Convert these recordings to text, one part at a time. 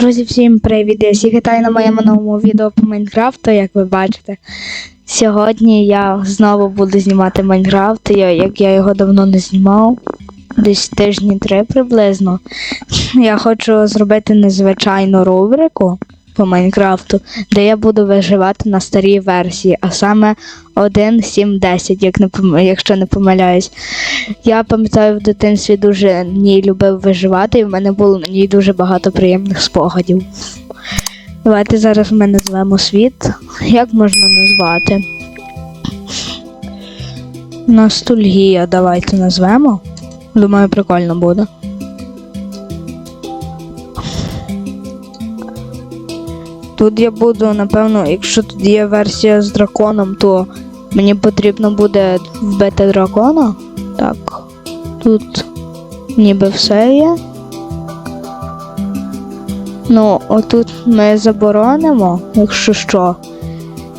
Друзі, всім привіт! Я всіх вітаю на моєму новому відео по Майнкрафту, як ви бачите. Сьогодні я знову буду знімати Майнкрафт, як я його давно не знімав, десь тижні три приблизно. Я хочу зробити незвичайну рубрику по Майнкрафту, де я буду виживати на старій версії, а саме 1.7.10, як не якщо не помиляюсь. Я пам'ятаю, в дитинстві дуже ній любив виживати, і в мене було на ній дуже багато приємних спогадів. Давайте зараз ми назвемо світ. Як можна назвати? Ностальгія, давайте назвемо. Думаю, прикольно буде. Тут я буду, напевно, якщо тут є версія з драконом, то мені потрібно буде вбити дракона. Так. Тут ніби все є. Ну, отут ми заборонимо, якщо що.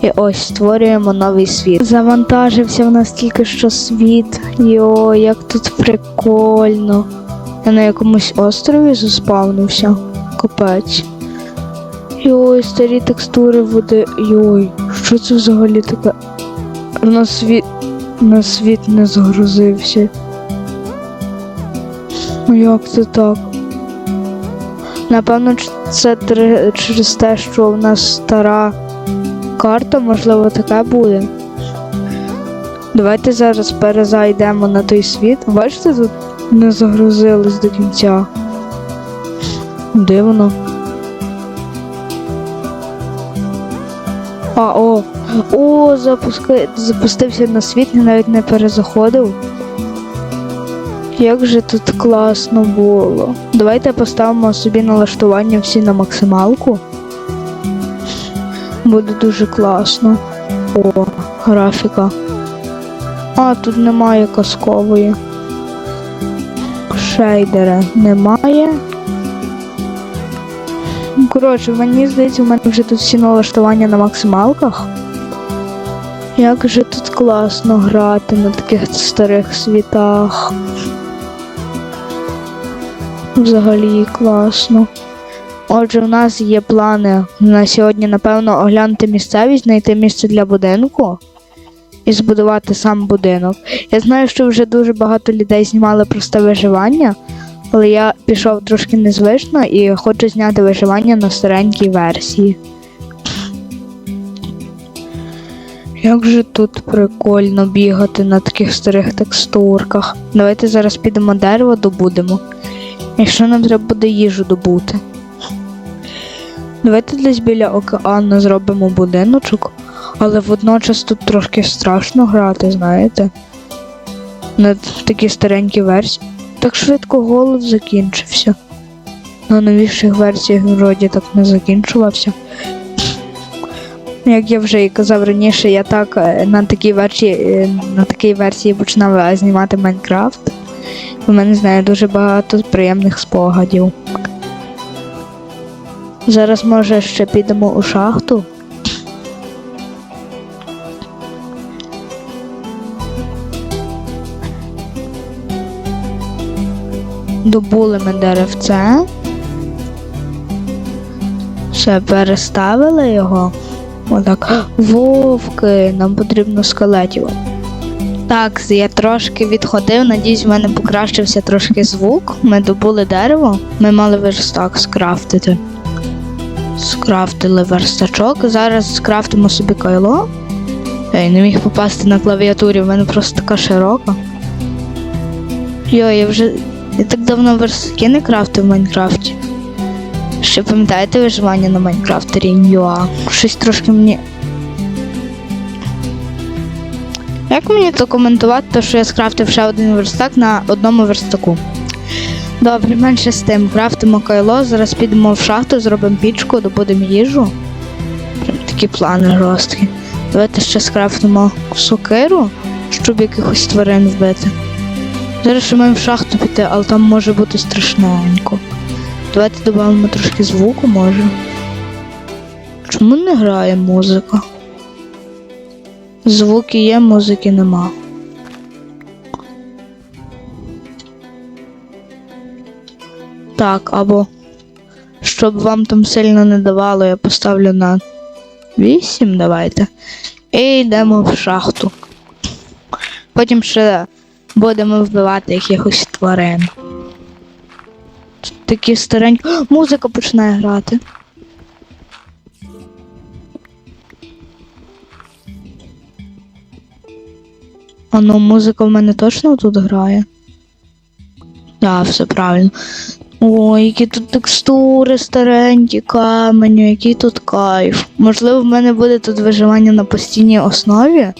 І ось створюємо новий світ. Завантажився в нас тільки що світ. Йо, як тут прикольно. Я на якомусь острові заспавнився. Капець. Йой, старі текстури води. Йой, що це взагалі таке? У нас світ. У нас світ не загрузився. Ну як це так? Напевно, це через те, що в нас стара карта, можливо, таке буде. Давайте зараз перезайдемо на той світ. Бачите, тут не загрузилось до кінця. Дивно. А, о, о, запуска... запустився на світ, навіть не перезаходив. Як же тут класно було. Давайте поставимо собі налаштування всі на максималку. Буде дуже класно. О, графіка. А, тут немає казкової. Шейдера немає. Коротше, мені здається, у мене вже тут всі налаштування на максималках. Як же тут класно грати на таких старих світах. Взагалі класно. Отже, в нас є плани на сьогодні, напевно, оглянути місцевість, знайти місце для будинку і збудувати сам будинок. Я знаю, що вже дуже багато людей знімали просте виживання, але я пішов трошки незвично і хочу зняти виживання на старенькій версії. Як же тут прикольно бігати на таких старих текстурках. Давайте зараз підемо дерево добудемо. Якщо нам треба буде їжу добути. Давайте десь біля океану зробимо будиночок, але водночас тут трошки страшно грати, знаєте. На такі старенькі версії. Так швидко голод закінчився. На новіших версіях вроді так не закінчувався. Як я вже і казав раніше, я так е, на такій версії, е, на такій версії починав знімати Майнкрафт. У мене знає дуже багато приємних спогадів. Зараз, може, ще підемо у шахту. Добули ми деревце. Все, переставили його. Отак. Вовки, нам потрібно скелетів. Так, я трошки відходив, надіюсь, в мене покращився трошки звук. Ми добули дерево, ми мали верстак скрафтити. Скрафтили верстачок. Зараз скрафтимо собі кайло. Я не міг попасти на клавіатурі, в мене просто така широка. Йо, я вже. Я так давно верстаки не крафтив в Майнкрафті. Ще пам'ятаєте виживання на Майнкрафтері Юа? Щось трошки мені. Як мені то коментувати, то, що я скрафтив ще один верстак на одному верстаку? Добре, менше з тим. Крафтимо кайло, зараз підемо в шахту, зробимо пічку, добудемо їжу. Прям такі плани жорсткі. Давайте ще скрафтимо сокиру, щоб якихось тварин вбити. Зараз ще маємо в шахту піти, але там може бути страшненько. Давайте додамо трошки звуку, може. Чому не грає музика? Звуки є, музики нема. Так, або щоб вам там сильно не давало, я поставлю на 8, давайте. І йдемо в шахту. Потім ще будемо вбивати якихось тварин. Такі старенькі. Музика починає грати. А ну, музика в мене точно тут грає? Так, все правильно. Ой, які тут текстури старенькі, камені, який тут кайф. Можливо, в мене буде тут виживання на постійній основі.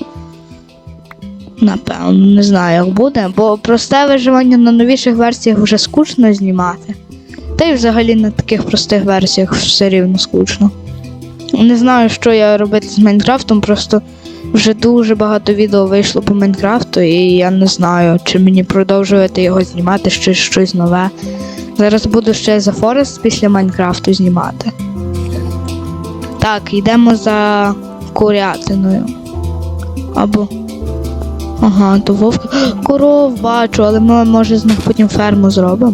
Напевно, не знаю, як буде, бо просте виживання на новіших версіях вже скучно знімати. Та й взагалі на таких простих версіях все рівно скучно. Не знаю, що я робити з Майнкрафтом, просто вже дуже багато відео вийшло по Майнкрафту, і я не знаю, чи мені продовжувати його знімати, чи щось нове. Зараз буду ще за Форест після Майнкрафту знімати. Так, йдемо за курятиною. Або. Ага, то вовк. Коров бачу, але ми може з них потім ферму зробимо.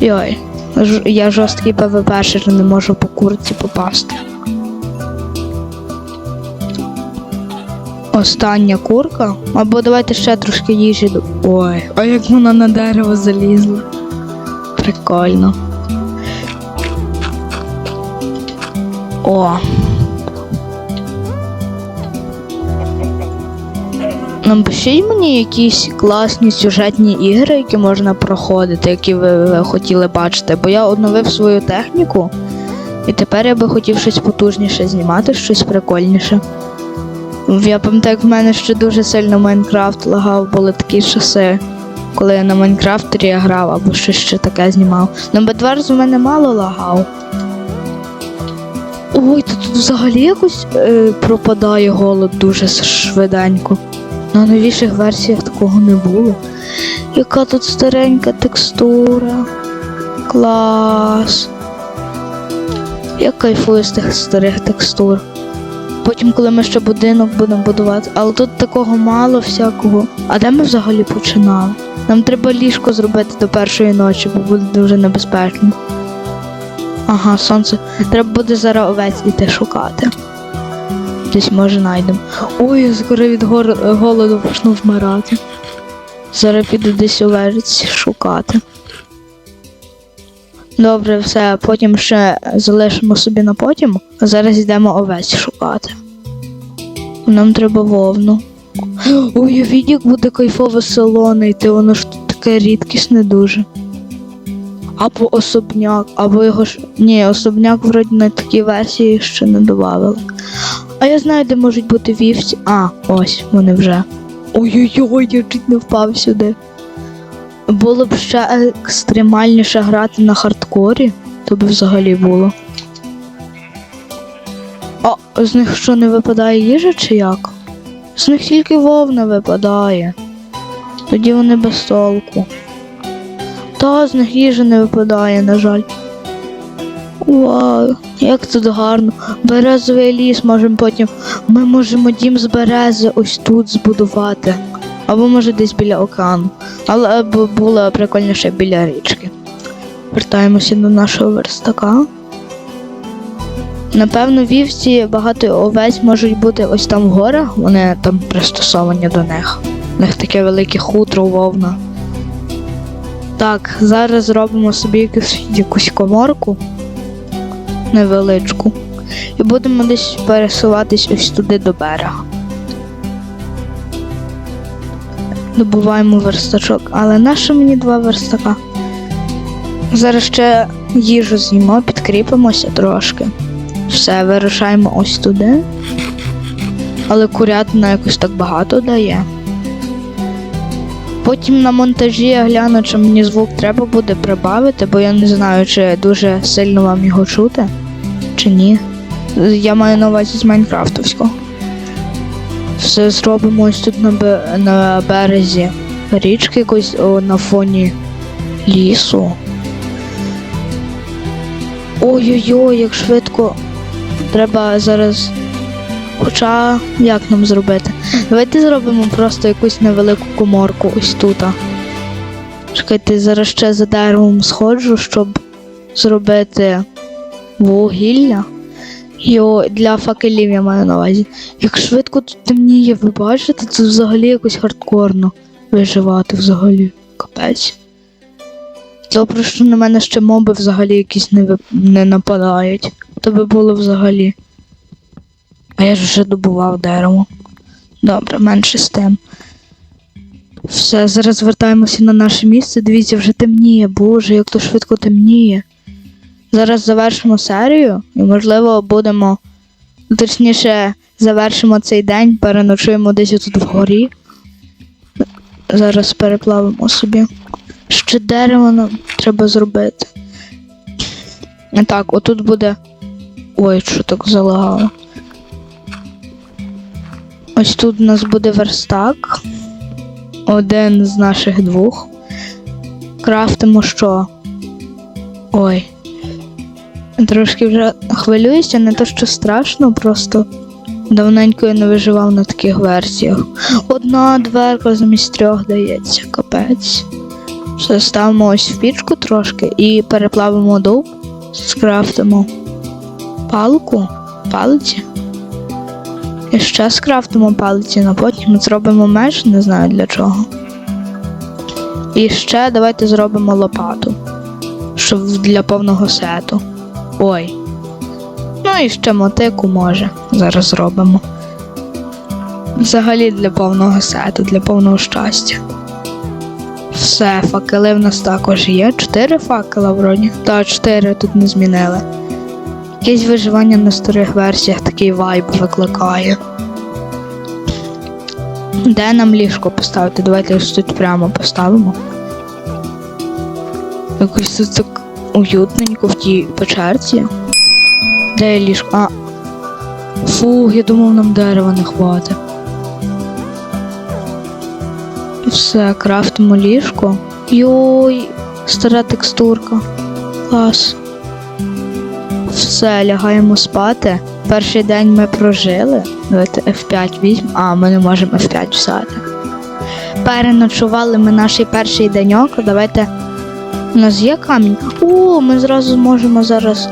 Йой, я жорсткий ПВП, не можу по курці попасти. Остання курка. Або давайте ще трошки їжі. до- Ой, а як вона на дерево залізла. Прикольно. О. Напишіть мені якісь класні сюжетні ігри, які можна проходити, які ви, хотіли бачити, бо я обновив свою техніку, і тепер я би хотів щось потужніше знімати, щось прикольніше. Я пам'ятаю, як в мене ще дуже сильно Майнкрафт лагав, були такі часи, коли я на Майнкрафтері грав або щось ще таке знімав. На Бедварз у мене мало лагав. Ой, тут взагалі якось е, пропадає голод дуже швиденько. На новіших версіях такого не було. Яка тут старенька текстура. Клас. Я кайфую з тих старих текстур. Потім, коли ми ще будинок будемо будувати, але тут такого мало всякого. А де ми взагалі починали? Нам треба ліжко зробити до першої ночі, бо буде дуже небезпечно. Ага, сонце. Треба буде зараз овець іти шукати. Десь може знайдемо. Ой, скоро від гор- голоду почну вмирати. Зараз піду десь овець шукати. Добре, все, потім ще залишимо собі на потім, а зараз йдемо овець шукати. Нам треба вовну. Відь, як буде кайфове село знайти, воно ж таке рідкісне дуже. Або особняк, або його ж. Ні, особняк вроді на такій версії ще не додавали. А я знаю, де можуть бути вівці. А, ось вони вже. Ой-ой-ой, я чуть не впав сюди. Було б ще екстремальніше грати на хардкорі, то б взагалі було. А з них що не випадає їжа чи як? З них тільки вовна випадає. Тоді вони без толку. Та з них їжа не випадає, на жаль. Вау, як тут гарно. Березовий ліс можемо потім. Ми можемо дім з берези ось тут збудувати. Або може десь біля океану. Але б було прикольніше біля річки. Вертаємося до нашого верстака. Напевно, вівці багато овець можуть бути ось там в горах, вони там пристосовані до них. У них таке велике хутро вовна. Так, зараз зробимо собі якусь, якусь коморку невеличку. І будемо десь пересуватись ось туди до берега. Добуваємо верстачок, але нащо мені два верстака? Зараз ще їжу з'їмо, підкріпимося трошки. Все, вирушаємо ось туди. Але курятина якось так багато дає. Потім на монтажі я гляну, чи мені звук треба буде прибавити, бо я не знаю, чи дуже сильно вам його чути, чи ні. Я маю на увазі з Майнкрафтовського. Все зробимо ось тут на, на березі річки якось о, на фоні лісу. Ой-ой-ой, як швидко. Треба зараз. Хоча як нам зробити? Давайте зробимо просто якусь невелику коморку ось тут. Чекайте, зараз ще за деревом сходжу, щоб зробити вугілля. Йо, для факелів я маю на увазі. Як швидко тут темніє, ви бачите, це взагалі якось хардкорно виживати взагалі. Капець. Добре, що на мене ще моби взагалі якісь не, ви- не нападають. То би було взагалі. А я ж вже добував дерево. Добре, менше з тим. Все, зараз вертаємося на наше місце. Дивіться, вже темніє. Боже, як то швидко темніє. Зараз завершимо серію і, можливо, будемо. Точніше, завершимо цей день, переночуємо десь тут вгорі. Зараз переплавимо собі. Ще дерево нам треба зробити. Так, отут буде. Ой, що так залагало. Ось тут у нас буде верстак. Один з наших двох. Крафтимо що? Ой. Трошки вже хвилююся, не то що страшно, просто давненько я не виживав на таких версіях. Одна дверка замість трьох дається, капець. Все, ставимо ось в пічку трошки і переплавимо дуб, скрафтимо палку, палиці. І ще скрафтимо палиці, а потім зробимо меч, не знаю для чого. І ще давайте зробимо лопату, щоб для повного сету. Ой. Ну і ще мотику може. Зараз зробимо. Взагалі для повного сету, для повного щастя. Все, факели в нас також є. Чотири факела вроді. Та, чотири тут не змінили. Якесь виживання на старих версіях такий вайб викликає. Де нам ліжко поставити? Давайте ось тут прямо поставимо. Якось тут так уютненько в тій печерці. Де ліжко? А. Фух, я думав, нам дерева не хватить. Все, крафтимо ліжко. Йой, стара текстурка. Клас. Все, лягаємо спати. Перший день ми прожили. Давайте F5 візьмемо. А, ми не можемо F5 взяти. Переночували ми наш перший деньок. Давайте. У нас є камінь. О, ми зразу зможемо зараз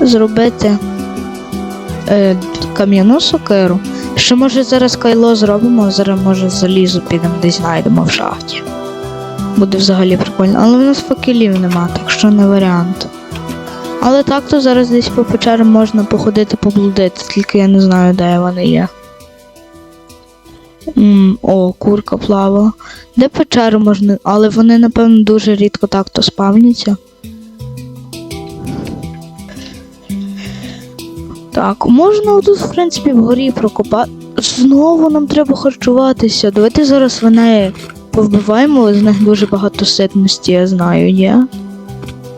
зробити е, кам'яну сокиру. Ще може зараз кайло зробимо, зараз може залізо підемо десь знайдемо в шахті. Буде взагалі прикольно. Але в нас факелів нема, так що не варіант. Але так то зараз десь по печерам можна походити поблудити, тільки я не знаю, де вони є. О, курка плавала. Де печеру можна, але вони, напевно, дуже рідко так то спавняться. Так, можна тут, в принципі, вгорі прокопати. Знову нам треба харчуватися. Давайте зараз свиней повбиваємо, з них дуже багато ситності, я знаю, є.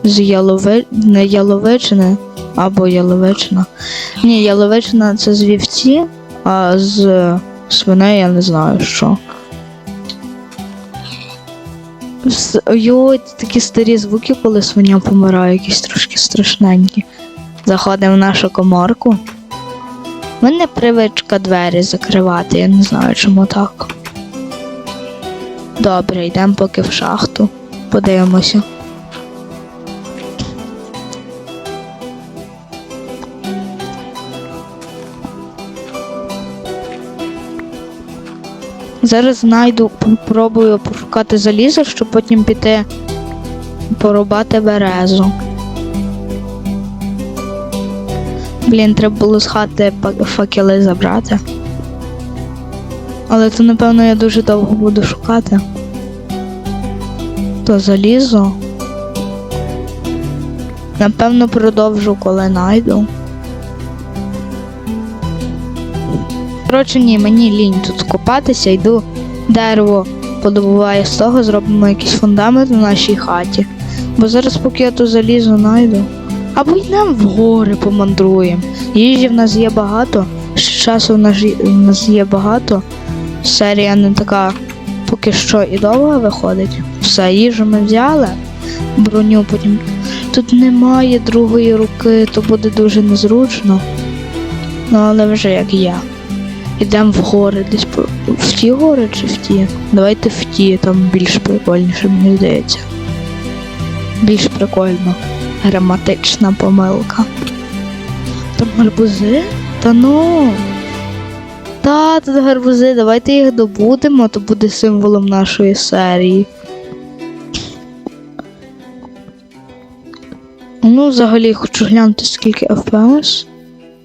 З ялови... не яловичини або яловичина. Ні, яловичина це з вівці, а з свиней я не знаю що. Йой, такі старі звуки, коли свиня помирає, якісь трошки страшненькі. Заходимо в нашу коморку. У мене привичка двері закривати, я не знаю, чому так. Добре, йдемо поки в шахту. Подивимося. Зараз знайду, попробую пошукати залізо, щоб потім піти порубати березу. Блін, треба було з хати факели забрати. Але то, напевно, я дуже довго буду шукати. То залізо. Напевно, продовжу, коли найду. Коротше, ні, мені лінь тут копатися, йду дерево подобуваю з того, зробимо якийсь фундамент у нашій хаті. Бо зараз, поки я то залізо знайду. Або йдемо в гори помандруємо. Їжі в нас є багато, часу в нас, в нас є багато. Серія не така поки що і довга виходить. Все, їжу ми взяли, броню потім. Тут немає другої руки, то буде дуже незручно. Ну, але вже як я. Ідемо в гори, десь в ті гори чи в ті? Давайте в ті, там більш прикольніше, мені здається. Більш прикольно. Граматична помилка. Там гарбузи? Та ну. Та, тут гарбузи, давайте їх добудемо, то буде символом нашої серії. Ну, взагалі хочу глянути, скільки FPS.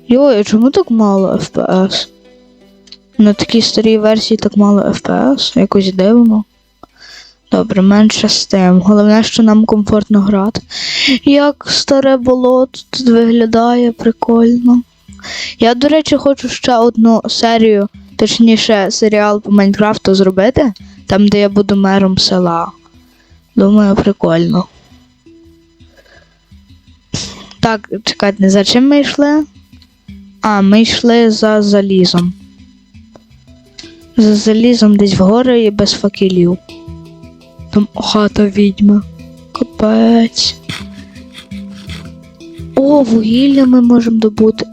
Йой, а чому так мало FPS? На такій старій версії так мало FPS, якось дивно. Добре, менше з тим. Головне, що нам комфортно грати. Як старе болото тут виглядає прикольно. Я, до речі, хочу ще одну серію, точніше, серіал по Майнкрафту зробити, там, де я буду мером села. Думаю, прикольно. Так, чекайте, за чим ми йшли? А, ми йшли за залізом. За залізом десь вгори і без факелів. Там хата відьми. Капець. О, вугілля ми можемо добути.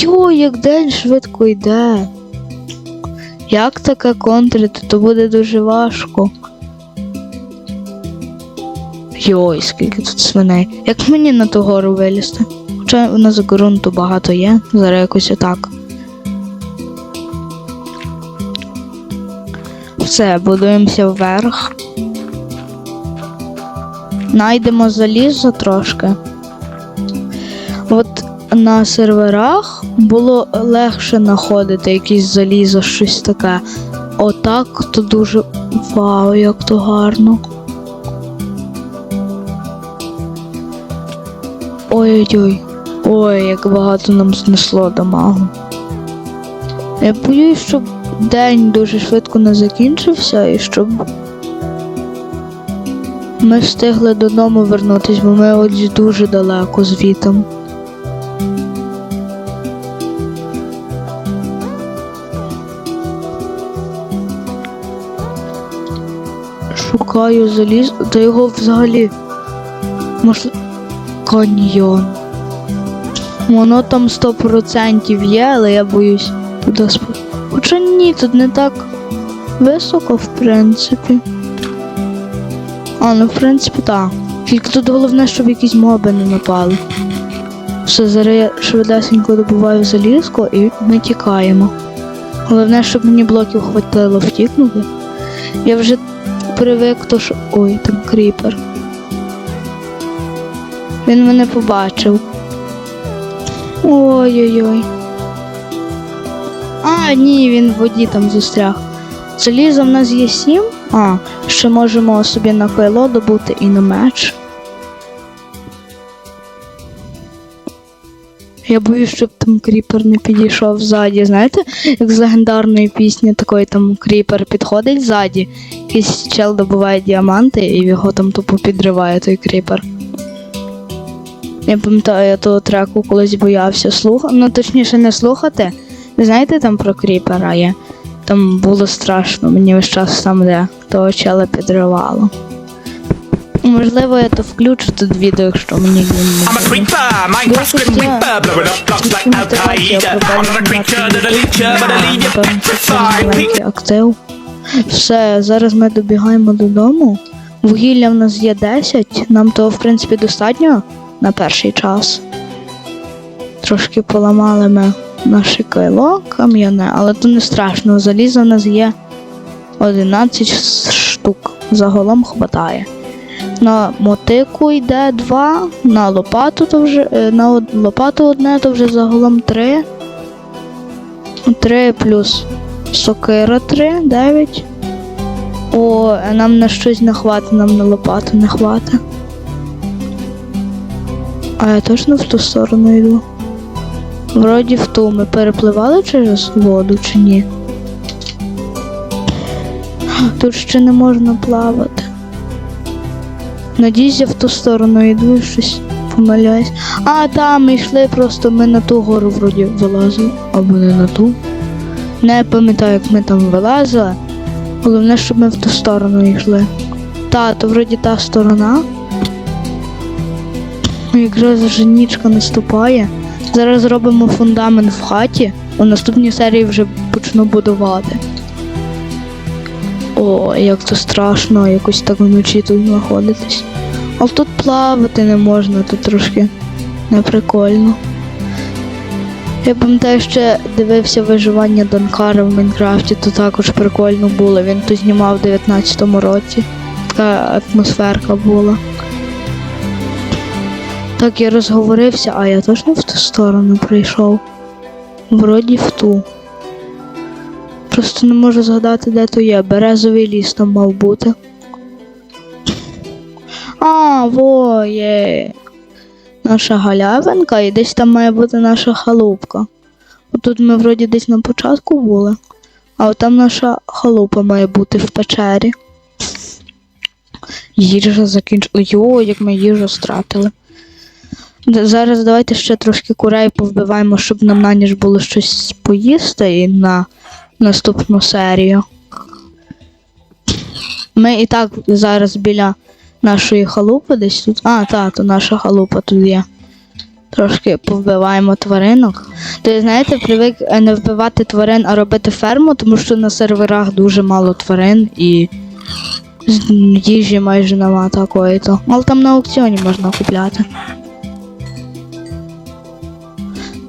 Йо, як день швидко йде. Як таке контрити, то буде дуже важко. Йой, скільки тут свиней. Як мені на ту гору вилізти? Хоча у нас ґрунту багато є, зараз якось отак. Все, будуємося вверх. Найдемо залізо трошки. От на серверах було легше знаходити якісь залізо, щось таке. Отак то дуже. Вау, як то гарно. Ой-ой-ой. Ой, як багато нам знесло дамагу. Я боюсь, щоб день дуже швидко не закінчився і щоб ми встигли додому вернутись, бо ми ось дуже далеко звітом. Шукаю заліз, та його взагалі можливо каньйон. Воно там 100% є, але я боюсь туди сп... Хоча ні, тут не так високо, в принципі. А, ну в принципі так. Тільки тут головне, щоб якісь моби не напали. Все, зараз я швидесенько добуваю залізко і ми тікаємо. Головне, щоб мені блоків хватило втікнути. Я вже привик, то що. Ой, там кріпер. Він мене побачив. Ой-ой-ой. А, ні, він в воді там застряг. Заліза в нас є сім. А, ще можемо собі на кайло добути і на меч. Я боюсь, щоб там кріпер не підійшов ззаді. Знаєте, як з легендарної пісні такої там кріпер підходить ззаді, якийсь чел добуває діаманти і його там тупо підриває той кріпер. Я пам'ятаю, я того треку колись боявся слухати. Ну, точніше, не слухати. Знаєте, там про кріпера є? Там було страшно, мені весь час там де того чела підривало. Можливо, я то включу тут відео, якщо мені він не I'm a буде. creeper, Minecraft Grim Reaper, blowing up blocks like Al Qaeda. I'm not a creature that'll leech you, but I'll leave you petrified. Актив. Все, зараз ми добігаємо додому. Вугілля в нас є 10, нам того, в принципі, достатньо на перший час. Трошки поламали ми наше кайло кам'яне, але то не страшно. Заліза в нас є 11 штук. Загалом хватає. На мотику йде 2, на лопату то вже е, на лопату одне, то вже загалом 3. 3 плюс сокира 3, 9. О, нам на щось не хватить, нам на лопату не хватить. А я точно в ту сторону йду. Вроді в ту ми перепливали через воду чи ні? Тут ще не можна плавати. Надіюсь, я в ту сторону йду щось помиляюсь. А, там йшли, просто ми на ту гору вроді вилазили. Або не на ту. Не пам'ятаю, як ми там вилазили. Головне, щоб ми в ту сторону йшли. Та, то вроді та сторона. Якраз вже наступає. Зараз зробимо фундамент в хаті. У наступній серії вже почну будувати. О, як то страшно, якось так вночі тут знаходитись. А тут плавати не можна, тут трошки неприкольно. Я пам'ятаю, ще дивився виживання Донкара в Майнкрафті, то також прикольно було. Він то знімав в 19-му році. Така атмосферка була. Так я розговорився, а я точно в ту сторону прийшов. Вроді в ту. Просто не можу згадати, де то є. Березовий ліс там мав бути. А, во є. Наша галявинка, і десь там має бути наша халупка. Отут ми вроді десь на початку були, а от там наша халупа має бути в печері. Їжа закінчила. Йо, як ми їжу стратили. Зараз давайте ще трошки курей повбиваємо, щоб нам на ніч було щось поїсти і на наступну серію. Ми і так зараз біля нашої халупи десь тут. А, та, то наша халупа тут є. Трошки повбиваємо тваринок. Я, знаєте, привик е, не вбивати тварин, а робити ферму, тому що на серверах дуже мало тварин і їжі майже нема такої то. Але там на аукціоні можна купляти.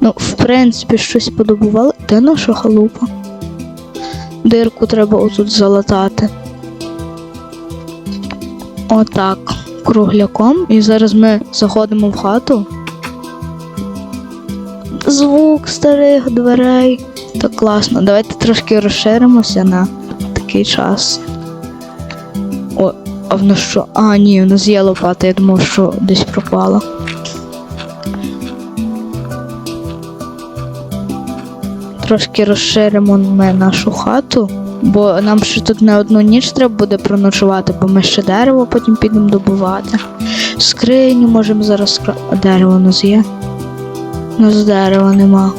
Ну, в принципі, щось подобували. Де наша халупа? Дирку треба отут залатати. Отак, кругляком. І зараз ми заходимо в хату. Звук старих дверей. Так класно. Давайте трошки розширимося на такий час. О, а в нас що? А, ні, в нас є лопата, я думав, що десь пропала. Трошки розширимо ми нашу хату, бо нам ще тут не одну ніч треба буде проночувати, бо ми ще дерево потім підемо добувати. Скриню можемо зараз. А дерево у нас є. У нас дерева нема.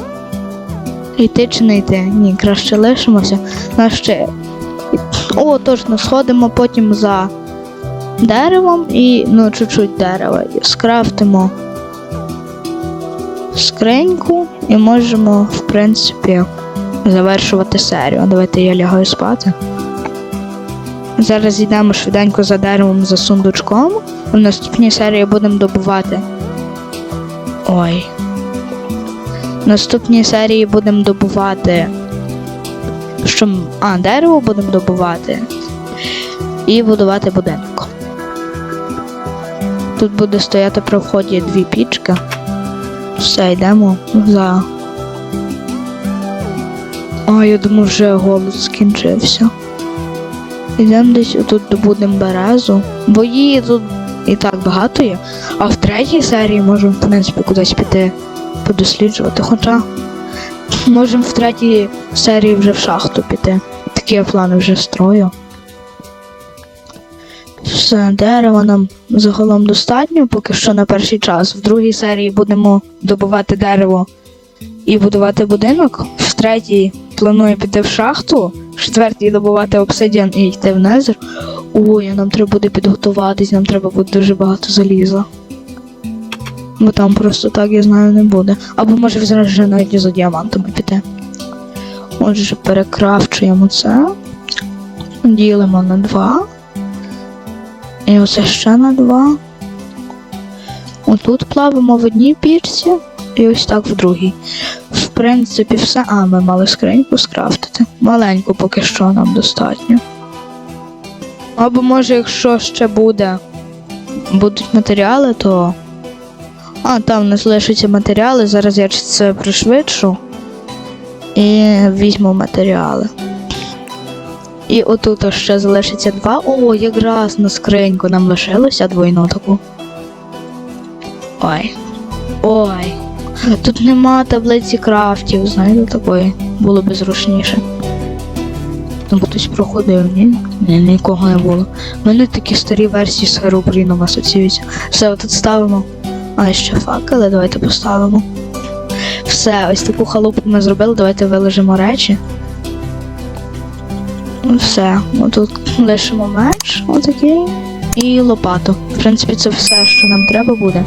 Йти чи не йти? Ні, краще лишимося. Нас ще. О, точно, сходимо потім за деревом і ну, чуть-чуть дерева. Скрафтимо скриньку і можемо, в принципі, завершувати серію. Давайте я лягаю спати. Зараз йдемо швиденько за деревом за сундучком. В наступній серії будемо добувати. Ой. В наступній серії будемо добувати. Що... А, дерево будемо добувати. І будувати будинок. Тут буде стояти при вході дві пічки. Все, йдемо за. А, я думаю, вже голод скінчився. Йдемо десь отут добудемо березу, бо її тут і так багато є. А в третій серії можемо, в принципі, кудись піти подосліджувати. Хоча можемо в третій серії вже в шахту піти. Такі я плани вже строю. Дерева нам загалом достатньо, поки що на перший час. В другій серії будемо добувати дерево і будувати будинок. В третій планую піти в шахту, в четвертій добувати обсидіан і йти в незер. Ой, нам треба буде підготуватись, нам треба буде дуже багато заліза. Бо там просто так, я знаю, не буде. Або може зараз вже навіть за діамантами піти. Отже, перекрафчуємо це. Ділимо на два. І оце ще на два. Отут плавимо в одній пічці і ось так в другій. В принципі, все. А, ми мали скриньку скрафтити. Маленьку поки що нам достатньо. Або може, якщо ще буде, будуть матеріали, то. А, там у нас лишаться матеріали. Зараз я це пришвидшу і візьму матеріали. І отут ще залишиться два. О, якраз на скриньку нам лишилося двойну таку. Ой. Ой. Тут нема таблиці крафтів, знаєте, такої. Було б зручніше. Там хтось проходив, ні? Ні, нікого не було. У мене такі старі версії з Херобріном асоціюються. Все, отут ставимо. А ще факели, давайте поставимо. Все, ось таку халупу ми зробили, давайте вилежимо речі. Все, отут лишимо меч, отакий, і лопату. В принципі, це все, що нам треба буде.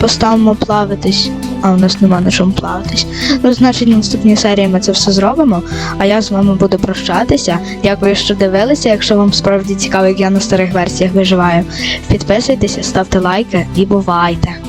Поставимо плавитись а у нас нема на чому плаватись. Ну, значить, в наступній серії ми це все зробимо. А я з вами буду прощатися. Дякую, що дивилися. Якщо вам справді цікаво, як я на старих версіях виживаю, підписуйтеся, ставте лайки і бувайте!